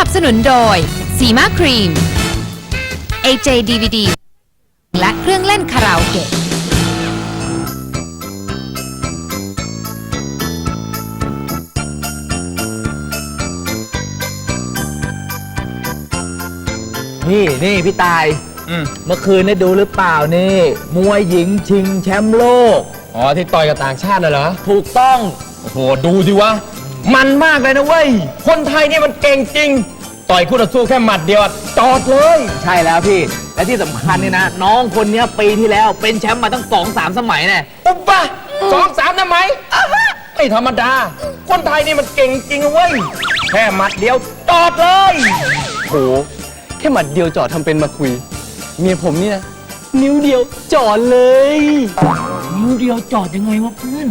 นับสนุนโดยสีมาครีม AJ DVD และเครื่องเล่นคาราโอเกะนี่นี่พี่ตาย อืมเมื่อคืนได้ดูหรือเปล่านี่มวยหญิงชิงแชมป์โลก อ๋อ ที่ต่อยกับต่างชาติน่ะเหรอ ถูกต้อง โอ้โห ดูสิวะ มันมากเลยนะเว้ย คนไทยนี่มันเก่งจริง ต่อยคู่ต่อสู้แค่หมัดเดียวอะจอดเลย ใช่แล้วพี่ และที่สำคัญนี่นะ น้องคนเนี้ยปีที่แล้วเป็นแชมป์มาตั้งสองสามสมัยแน่อุ๊บปะสองสามนะไหมอะฮะไม่ธรรมดา คนไทยนี่มันเก่งจริงนะเว้ย แค่หมัดเดียวจอดเลย โห แค่หมัดเดียวจอดทำเป็นมาคุย เมียผมเนี่ย นิ้วเดียวจอดเลย นิ้วเดียวจอดยังไงวะเพื่อน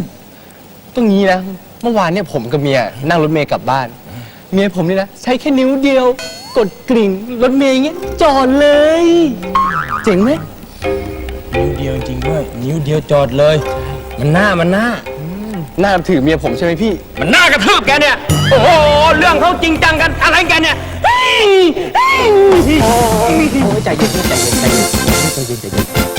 ต้องงี้นะ เมื่อวานเนี่ยผมกับเมียนั่งรถเมย์กลับบ้าน เมียผมนี่นะ ใช้แค่นิ้วเดียว กดกริ่งรถเมย์อย่างเงี้ยจอดเลย เจ๋งไหมนิ้วเดียวจริงด้วย นิ้วเดียวจอดเลย มันหน้ามันหน้า น่าถือเมียผมใช่ไหมพี่ มันน่ากระทืบแกเนี่ย โอ้โห เรื่องเขาจริงจังกันอะไรกันเนี่ยเฮ้ยเฮ้ย โอ้ยใจเย็นใจเย็นใจเย็นใจเย็นใจเย็น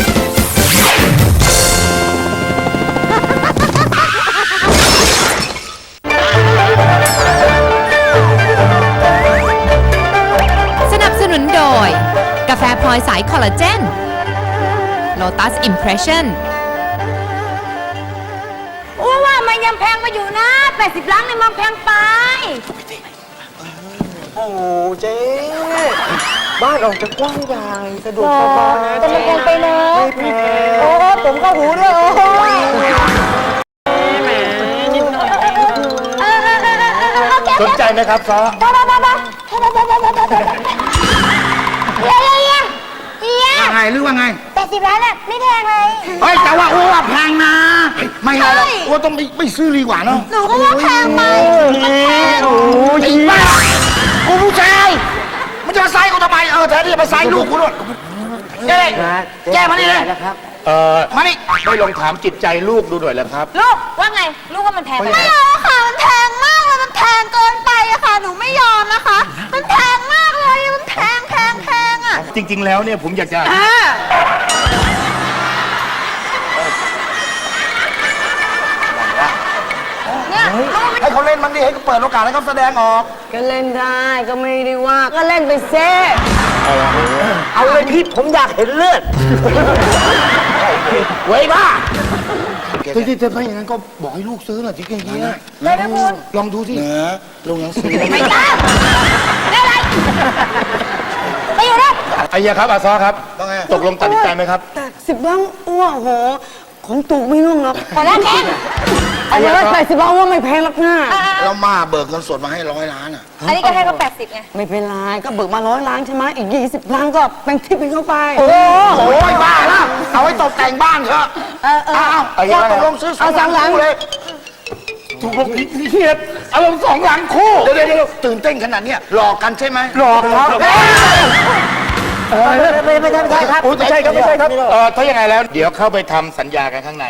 อยสายคอลลาเจน Lotus Impression อ้ว่ามันยังแพงมาอยู่นะ 80 ล้านในมันแพงไป โอ้เจ๊บ้านออกจะกว้างใหญ่สะดวกสบายแต่มันแพงไปเนอะไม่แพงโอ้ผมเข้าหูด้วยโอ้เออเออเออเออเออแกสนใจไหมครับซอบ้าบ้าบ้าบ้าเฮียเฮียเฮียเฮี ยไงหรือว่าไงแปดสิบล้านอะไม่แพงเลย เฮ้ยแต่ว่าอ้วแพงนะ ไม่เอาหรอกใช่ อ้วต้องไม่ไม่ซื้อดีกว่าเนาะหนูก็ว่าแพงไปมันแพงไอ้บ้ากูผู้ชายมันจะมาไซส์กูทำไมเออแทนที่จะมาไซส์ลูกกูด้วยแกเลยแกมานี่เลยเอ่อมานี่ไม่ลองถามจิตใจลูกดูหน่อยแล้วครับ ลูกว่าไง ลูกว่ามันแพงไหมไม่เอาค่ะ มันแพงมากเลย มันแพงเกินไปอะค่ะ หนูไม่ยอมนะคะ มันแพงมาก จริง ๆ แล้วเนี่ยผมอยากจะเนี่ยลูกมันให้เขาเล่นมันดิให้เขาเปิดโอกาสให้เขาแสดงออก ก็เล่นได้ก็ไม่ได้ว่า ก็เล่นไปเซ่เอาเลยพี่ผมอยากเห็นเลือดเว้ยบ้าเฮ้ยถ้าอย่างนั้นก็บอกให้ลูกซื้อหน่อยสิเงี้ยเลยนะคุณลองดูสิเนื้อลงยังซื้อ ไม่ได้ได้อะไรไปอยู่ได้ ไอ้เหี้ยครับอาซอครับตกลงตัดสินใจไหมครับแต่สิบล้านอ้วโห ของถูกไม่นุ่งหรอกขอแรกแพงเอาไว้แปดสิบล้านอ้วไม่แพงหรอกนะแล้วมาเบิกเงินสดมาให้ร้อยล้านอะอันนี้ก็ให้เขาแปดสิบไง ไม่เป็นไรก็เบิกมาร้อยล้านใช่ไหมอีกยี่สิบล้านก็เป็นทิปให้เขาไป โอ้ยบ้าละเอาไว้ตกแต่งบ้านเถอะเออเออเอาเอาเอาตกลงซื้อเอาสองหลังคู่เลยถูกลงพิเทียดเอาลงสองหลังคู่เดี๋ยวเดี๋ยวตื่นเต้นขนาดเนี้ยหลอกกันใช่ไหมหลอกครับ ไม่ไม่ใช่ไม่ใช่ครับไม่ใช่ครับไม่ใช่ครับเออถ้ายังไงแล้วเดี๋ยวเข้าไปทำสัญญากันข้างใน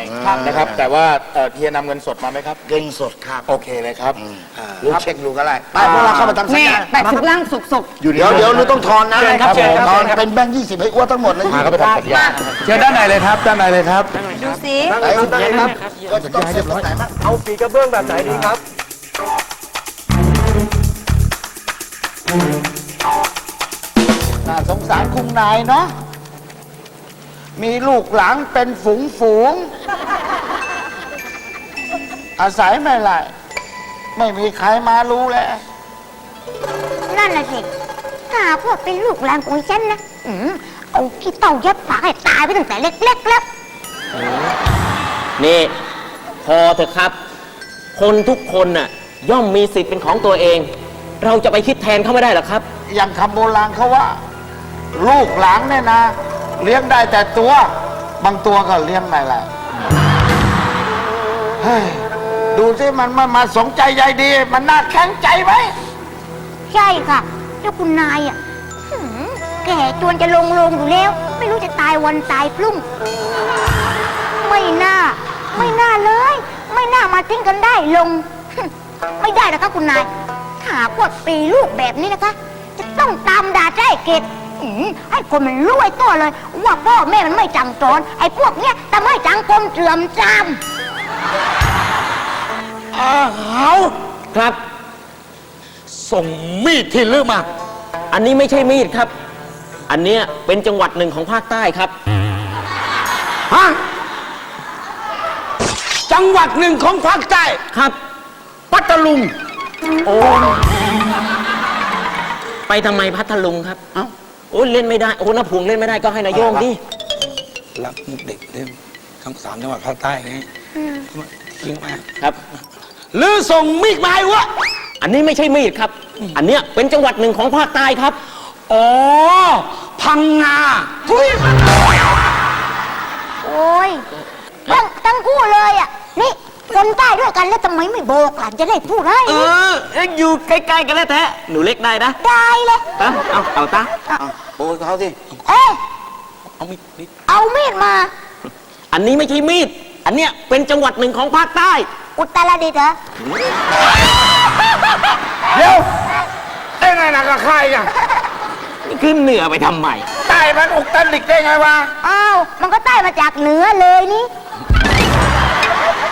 นะครับ แต่ว่าเอ่อเฮียนำเงินสดมาไหมครับ เงินสดครับโอเคเลยครับลูกเช็คดูก็ได้ไปพวกเราเข้าไปทำสัญแม่ญาแปดสิบล้านสุกสุกอยู่เดี๋ยวเดี๋ยวเราต้องทอนนะครับ ทอนเป็นแบงค์ยี่สิบให้อ้วนทั้งหมดเลยมาก็ไปทำสัญญาเชิญด้านในเลยครับ ด้านในเลยครับดูสิไหนได้ครับก็จะต้องเสียบตรงไหนบ้างเอาปีกระเบื้องแบบไหนดีครับน่า สงสารคุณนายเนาะมีลูกหลานเป็นฝูงฝูงๆอาศัยไม่ไรไม่มีใครมารู้แล้ว นั่นน่ะสิถ้าหากว่าเป็นลูกหลานของฉันนะอืมเอาขี้เต่ายัดปากให้ตายไปตั้งแต่เล็กๆแล้วนี่พอเถอะครับ คนทุกคนน่ะ ย่อมมีสิทธิ์เป็นของตัวเอง เราจะไปคิดแทนเขาไม่ได้หรอกครับ อย่างคำโบราณเขาว่า ลูกหลานเนี่ยนะ เลี้ยงได้แต่ตัว บางตัวก็เลี้ยงไม่ได้เฮ้ยดูสิมันมามาสนใจใยดี มันน่าแข็งใจไหมใช่ค่ะแล้วคุณนายอะหืมแก่จวนจะลงลงอยู่แล้ว ไม่รู้จะตายวันตายพรุ่ง ไม่น่า ไม่น่าเลย ไม่น่ามาทิ้งกันได้ลง ไม่ได้นะคะคุณนายถ้าหากว่าปีลูกแบบนี้นะคะต้องตามด่าใจเกต อืมไอ้คนมันรวยตัวเลย ว่าพ่อแม่มันไม่จังจอนไอ้พวกเนี้ยแต่ไม่จังกลมเสื่อมจามอ้าวครับ ส่งมีดที่ลือมา อันนี้ไม่ใช่มีดครับ อันเนี้ยเป็นจังหวัดหนึ่งของภาคใต้ครับ ฮะ จังหวัดหนึ่งของภาคใต้ ครับ ปัตตลุงไปทำไมพัทลุงครับ เอ้า โอ้ยเล่นไม่ได้ โอ้น้าพวงเล่นไม่ได้ก็ให้นายโยงดิ รักมุกเด็กเล่นทั้งสามจังหวัดภาคใต้ไงทิ้งมาครับลือส่งมีดมาให้วะอันนี้ไม่ใช่มีดครับ อันเนี้ยเป็นจังหวัดหนึ่งของภาคใต้ครับ อ๋อ พังงาทุยโอ้ยทั้งทั้งคู่เลยอะ นี่ คนใต้ด้วยกันแล้วทำไมไม่บอกล่ะจะได้พูดให้เออเอ้ยอยู่ใกล้ๆกันแล้วแท้หนูเล็กได้นะได้เลยเอาเอาเอาตาโอ้ยเขาสิเอ้ยเอามีดมีดเอามีดมา อันนี้ไม่ใช่มีด อันเนี้ยเป็นจังหวัดหนึ่งของภาคใต้ อุตรดิตถ์เหรอเดี๋ยวได้ไงนะกับใครอะนี่ขึ้นเหนือไปทำไมใต้มันอุกตันดิกได้ไงวะอ้าวมันก็ใต้มาจากเหนือเลยนี่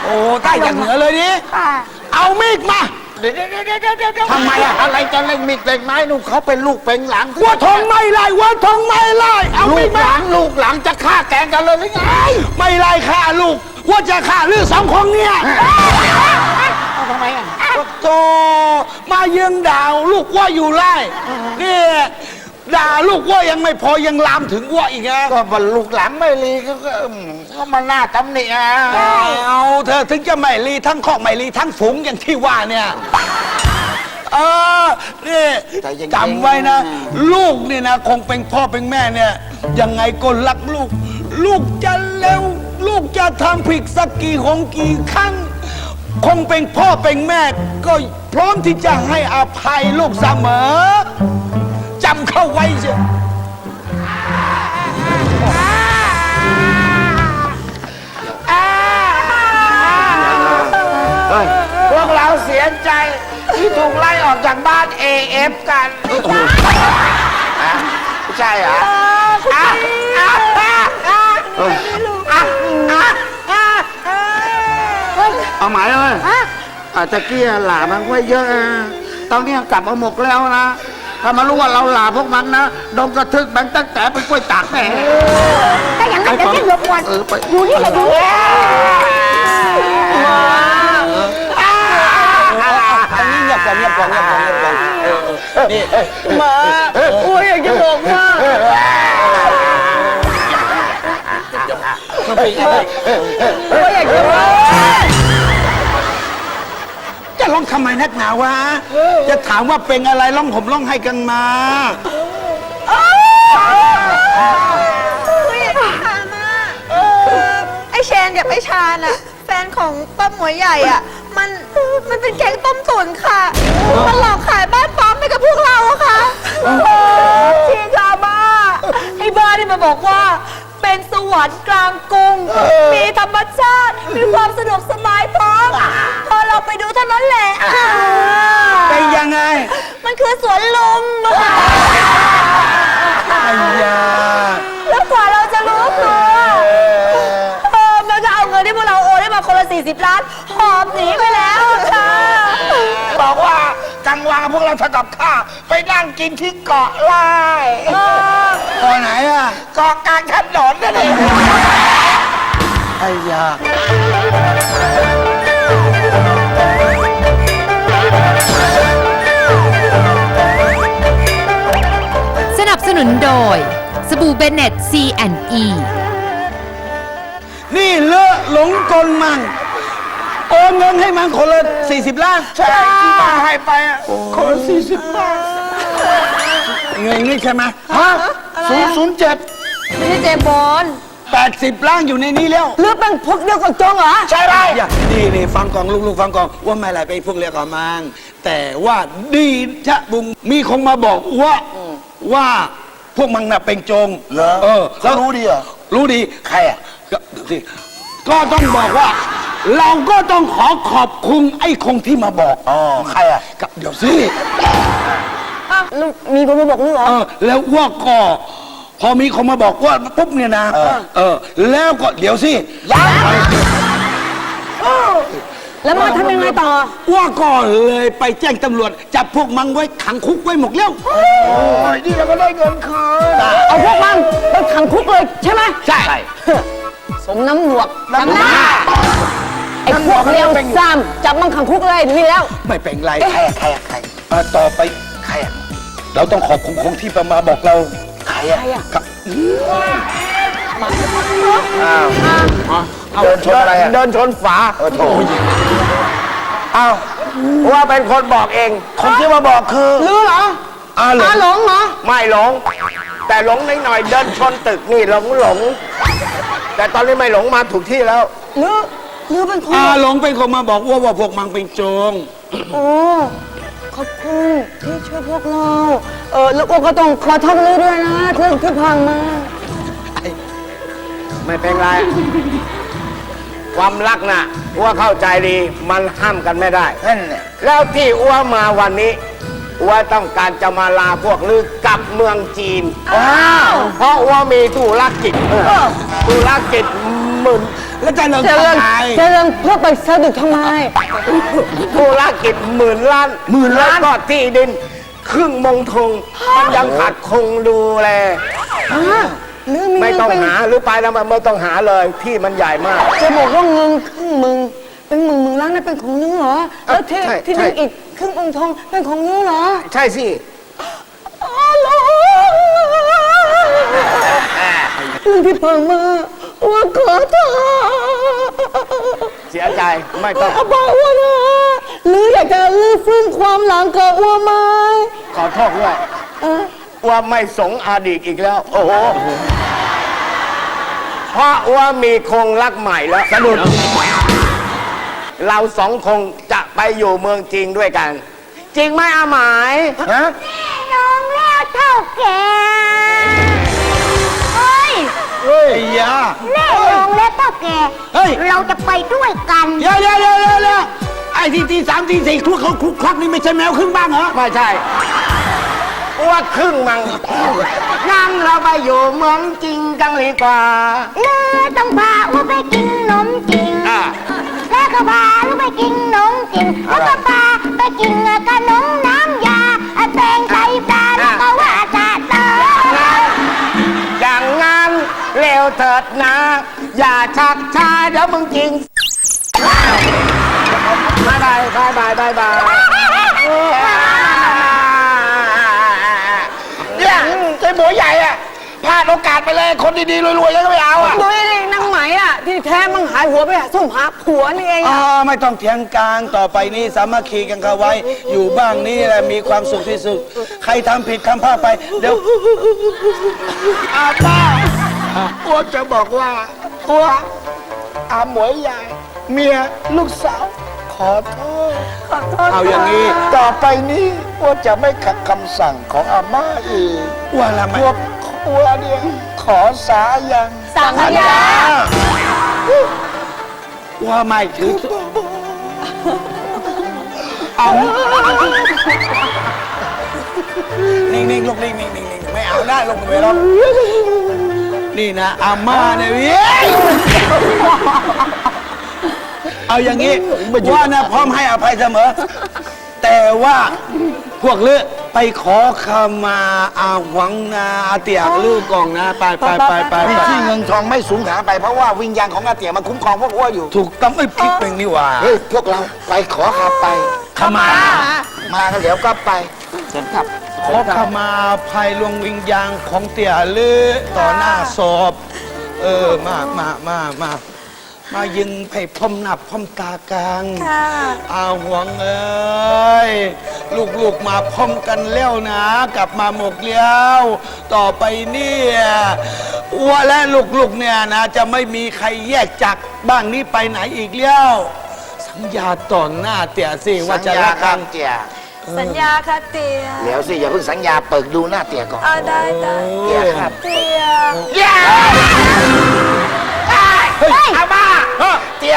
โอ้ใต้จากเหนือเลยนี่อ่าเอามีดมาเดี๋ยวเดี๋ยวเดี๋ยวเดี๋ยวเดี๋ยวทำไมอะอะไรจะเล่นมีดเล่นไม้นู่นเขาเป็นลูกเป็นหลานวัวทองไม่ไล่วัวทองไม่ไล่เอาลูกหลานลูกหลังจะฆ่าแกงกันเลยหรือไงไม่ไล่ฆ่าลูก ว่าจะฆ่าลือสองคนเนี่ยทำไมอะโตมายืงด่าลูกว่าอยู่ไล่นี่ ด่าลูกว่ายังไม่พอยังลามถึงว่าอีกนะก็บรรลูกหลานไม่รีก็ก็มาหน้าตำหนิอะเอาเธอถึงจะไม่รีทั้งคอกไม่รีทั้งฝูงอย่างที่ว่าเนี่ยเออนี่จำไว้นะ ลูกเนี่ยนะ คงเป็นพ่อเป็นแม่เนี่ย ยังไงก็รักลูก ลูกจะเร็ว ลูกจะทำผิดสักกี่หงกี่ครั้ง คงเป็นพ่อเป็นแม่ ก็พร้อมที่จะให้อภัยลูกเสมอ จำเข้าไว้เถอะพวกเราเสียใจที่ถูกไล่ออกจากบ้าน AF กันอะใช่เหรออะอะอะอะอะอะเอาหมายเลยฮะอาตะเกียหลามันไว้เยอะนะตอนนี้กลับมาหมกแล้วนะ ถ้ามารู้ว่าเราหลาพวกมันนะดมกระทึกแบงตั้งแต่เป็นกล้วยตากแน่ ถ้าอย่างนั้นเดี๋ยวพี่หลบก่อนเออไป อยู่นี่แหละอยู่นี่อันนี้เงียบก่อนเงียบก่อนเงียบก่อนเงียบก่อนนี่มาโอ้ยอยากจะบอกว่าโอ้ยอยากจะบอก จะร้องทำไมนักหนาวะ จะถามว่าเป็นอะไรร้องผมร้องให้กันมาไอเชนกับไอชาญอะแฟนของป้าหมวยใหญ่อะมันมันเป็นแก๊งต้มตุ๋นค่ะมันหลอกขายบ้านปั๊มให้กับพวกเราอะค่ะชีกาบ้าไอ้บ้านี่มาบอกว่า เป็นสวรรค์กลางกรุงมีธรรมชาติมีความสะดวกสบายพร้อมพอ เราไปดูเท่านั้นแหละเป็นยังไงมันคือสวนลุมอะค่ะไอ้ยาแล้วกว่าเราจะรู้ตัวเออมันก็เอาเงินที่พวกเราโอนให้มาคนละ40 ล้าน หอบหนีไปแล้วค่ะ บอกว่ากลางวันพวกเราทำกับข้าวไปนั่งกินที่เกาะไร่เกาะไหนอะเกาะกลางถนนนั่นเองไอ้ยา นับสนุนโดย สบู่เบนเน็ต C&E นี่เลอะหลงกลมันโอนเงินให้มันคนละ40 ล้านใช่ที่มาให้ไปอะคนละ40ล้านเงินนี่ใช่ไหมฮะศูนย์ศูนย์เจ็ดไม่ใช่เจมส์บอลแปดสิบล้านอยู่ในนี้แล้วเลือกเป็นพวกเดียวกับโจงเหรอ ใช่ไรนี่นี่ฟังก่อนลูกๆฟังก่อนว่าไม่ไรไปพวกเรียกก่อนมังแต่ว่าดีชะบุงมีคงมาบอกว่าว่า พวกมันน่ะเป็นโจงเหรอเออแล้วรู้ดีเหรอรู้ดีใครอะก็สิก็ต้องบอกว่า เราก็ต้องขอขอบคุณไอ้คงที่มาบอกอ๋อใครอะกับเดี๋ยวสิอ่าแล้วมีคนมาบอกลูกเหรอเออแล้วอ้วกก็พอมีคนมาบอกว่าปุ๊บเนี่ยนะ เออ แล้วก็เดี๋ยวสิยัง แล้วมาทำยังไงต่ออ้วกก็เลยไปแจ้งตำรวจ จับพวกมังไว้ขังคุกไว้หมดแล้วนี่เราก็ได้เงินคืนเอาพวกมันไปขังคุกเลยใช่ไหมใช่ สมน้ำหนวกน้ำหน้าไอ้พวกเลี้ยงซ้ำจับมันขังคุกเลยนี่แล้ว ไม่เป็นไรใครอะใครอะใครอะต่อไปใครอะเราต้องขอบคุณคงที่มาบอกเราใครอะครับเดินชนอะไรอะเดินชนฝาเออโถ อ้าวว่าเป็นคนบอกเอง คนที่มาบอกคือรู้เหรออาหลตางหลงเหรอ ไม่หลง แต่หลงนิดหน่อยเดินชนตึกนี่หลงหลง แต่ตอนนี้ไม่หลงมาถูกที่แล้วหรือหรือเป็นคนอาหลงเป็นคนมาบอกว่าว่าพวกมังเป็นโจงโอ้ขอบคุณที่ช่วยพวกเรา เออแล้วก็ต้องขอโทษลือด้วยนะที่ที่ผ่านมา ไม่เป็นไร ความรักน่ะอ้วเข้าใจดีมันห้ามกันไม่ได้ นั่นเนี่ยแล้วที่อ้วมาวันนี้อ้วต้องการจะมาลาพวกลือกลับเมืองจีนเพราะอ้วมีธุรกิจธุรกิจหมื่นแล้วจะเลิกจะเริ่มทำไมจะเริ่มเพื่อไปสะดุดทำไม ธุรกิจหมื่นล้านหมื่นล้านก็ที่ดิน ครึ่งมงทงมันยังขาดคงดูแล หรือมีไม่เงินต้องเป็นหาหรือไปแล้วมันไม่ต้องหาเลยที่มันใหญ่มาก จะบอกว่าเงินครึ่งหมึง เป็นหมึงหมึงล้านนั่นเป็นของยูเหรอ แล้วที่ใช่ที่ใช่ดินอีกครึ่งองค์ทองเป็นของยูเหรอใช่สิอ๋อเหรอเรื่องที่ผ่านมาว่าขอโทษ เสียใจไม่ต้องอาบอกว่านะหรืออยากจะลื้อฟื้นความหลังกับว่าไหมขอโทษด้วยว่าไม่สงอดีตอีกแล้ว โอ้โห เพราะว่ามีคงรักใหม่แล้วสนุด เราสองคงจะไปอยู่เมืองจริงด้วยกัน จริงไหมอาหมายฮะน้องแล้วเท่าแก่เฮ้ยเฮ้ยยาแน่น้องแล้วเท่าแก่เฮ้ย เราจะไปด้วยกันเดี๋ยวเดี๋ยวเดี๋ยวเดี๋ยวเดี๋ยวไอ้ที่ตีสามตีสี่คลุกเขาคลุกคลักนี่ไม่ใช่แมวครึ่งบ้างเหรอไม่ใช่ ว่าครึ่งมัง งั้นเราไปอยู่เมืองจริงกันดีกว่าเนื้อต้องพาว่าไปกินนมจริง อ่า แล้วก็พาลูกไปกินนมจริง แล้วก็พาไปกินขนมน้ำยาแตงไทยปลาแล้วก็ว่าจะเตออย่างงั้นเร็วเถิดนะ อย่าชักช้าเดี๋ยวมึงจริงบายบายบายบายบายบายเนี่ย โอกาสไปเลย คนดีๆรวยๆแล้วก็ไม่เอาอะดูไอ้นางไหมอะ ที่แท้มันหายหัวไปหาส้มหาผัวนี่เองอ่าอะไม่ต้องเถียงกันต่อไปนี้สามัคคีกันเข้าไว้ อยู่บ้างนี่แหละมีความสุขที่สุด ใครทำผิดทำพลาดไป เดี๋ยว อาป้าอ้วจะบอกว่าอ้วอาหมวยใหญ่เมียลูกสาวขอโทษเอาอย่างนี้ ต่อไปนี้อ้วจะไม่ขัดคำสั่งของอาม่าอีก ว่าละไหมพว กอ้วเนี่ยขอสายัง สังขยาว่าไม่ถือเอานิ่งๆลูกนิ่งๆนิ่งๆไม่เอาได้ลงไปหรอกนี่นะอาม่าเนี่ยเว้ยเอาอย่างนี้ว่านะพร้อมให้อภัยเสมอ แต่ว่าพวกเลือ ไปขอขมาอาหวังนาอาเตียกลูกกองนะ ไปไปไปไปมีไปที่เงินทองไม่สูญหายไปเพราะว่าวิญญาณของอาเตี่ยมาคุ้มครองพวกอ้วอยู่ ถูกต้องไม่ผิดเป็นนี่หว่า เฮ้ย พวกเราไปขอขับไป ขมา มากันเดี๋ยวก็ไปเชิญครับ ขอขมาภัยลวงวิญญาณของเตี่ยลือต่อหน้าศพเออ มามามามา มายิงไผ่พร้อมหนับพร้อมตากลางอาหวงเอ้ย ลูกๆมาพร้อมกันแล้วนะ กลับมาหมกเลี้ยว ต่อไปเนี่ยอ้วและลูกๆเนี่ยนะ จะไม่มีใครแยกจากบ้านนี้ไปไหนอีกแล้วสัญญาต่อหน้าเตี่ยสิว่าจะรักกัน เตี่ยสัญญาค่ะเตียเดี๋ยวสิอย่าเพิ่งสัญญาเปิดดูหน้าเตี่ยก่อน อ่าได้ได้เตี่ยครับ เตียเฮ้ยอาม่า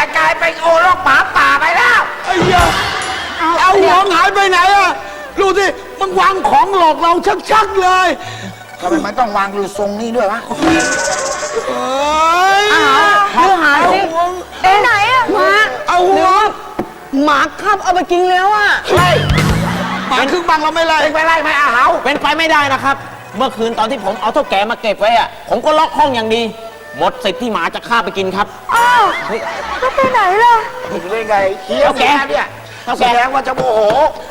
เตียกลายเป็นโอรกหมาป่าไปแล้ว ไอ้เหี้ยเอาหวงหายไปไหนอะดูสิมันวางของหลอกเราชักๆเลย ทำไมมันต้องวางรูทรงนี้ด้วยวะ เอ้ยเนื้อหาสิเอ๊ะไหนอะหมาเอาหัวหมาคาบเอาไปกินแล้วอะหมาครึ่งบังเราไม่ไล่ไปไล่ไม่อาเหาเป็นไปไม่ได้นะครับ เมื่อคืนตอนที่ผมเอาเท่าแก่มาเก็บไว้อะผมก็ล็อกห้องอย่างดี หมดสิทธิ์ที่หมาจะฆ่าไปกินครับ อ้าวแล้วไปไหนล่ะอยู่ได้ไงเฮียเอาแกแกเนี่ยเอาแก แสดงว่าจะโมโห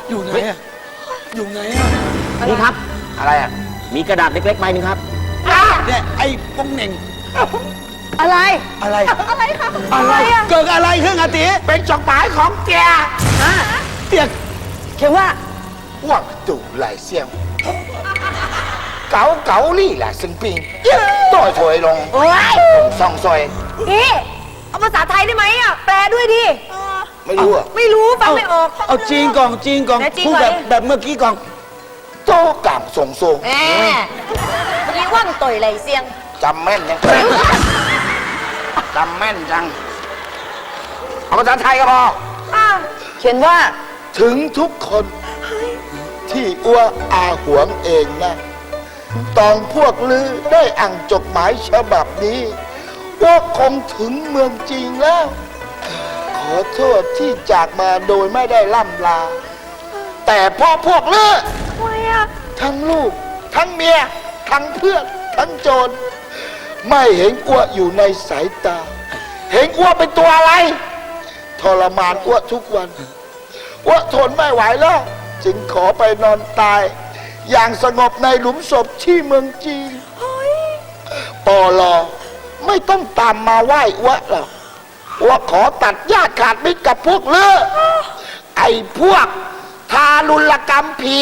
อยู่ไหนอะอยู่ไหนอะนี่ครับ อะไรอะมีกระดาษเล็กๆใบหนึงครับ เนี่ยไอ้ป้องเหน่งอะไร อะไร อะไรคะอะไรเกิดอะไรขึ้นอาติเป็นจดหมายของแก เตียก เขียนว่า ว่างตู่ไหลเสี่ยง เก๋าเก๋าลี่แหละซึ่งปิงต่อยถอยลงโอ้ยซองซอย นี่ เอาภาษาไทยได้ไหมอะแปลด้วยดิ ไม่รู้อะไม่รู้ฟังไม่ออก เอาจีนก่อนจีนก่อนไหนจีนพูดก่อนแบบดิ แบบเมื่อกี้ก่อนโตกามส่งทรงแหมเมื่อกี้ว่างต่อยไหลเสียง จำแม่นยังจำแม่นจังเอาภาษาไทยก็พออ้าวเขียนว่า ถึงทุกคนที่อ้วอาหวงเองนะ ตอนพวกลือได้อ่างจดหมายฉบับนี้ว่าคงถึงเมืองจริงแล้ว ขอโทษที่จากมาโดยไม่ได้ล่ำลา แต่พ่อพวกลือทำไมอะทั้งลูก ทั้งเมีย ทั้งเพื่อน ทั้งโจร ไม่เห็นอ้วอยู่ในสายตา เห็นอ้วเป็นตัวอะไร ทรมานอ้วทุกวันอ้วทนไม่ไหวแล้ว จึงขอไปนอนตาย อย่างสงบในหลุมศพที่เมืองจีนปอลอไม่ต้องตามมาไหว้อ้วหรอกอ้วขอตัดญาติขาดมิตรกับพวกเลือไอ้พวกทารุณกรรมผี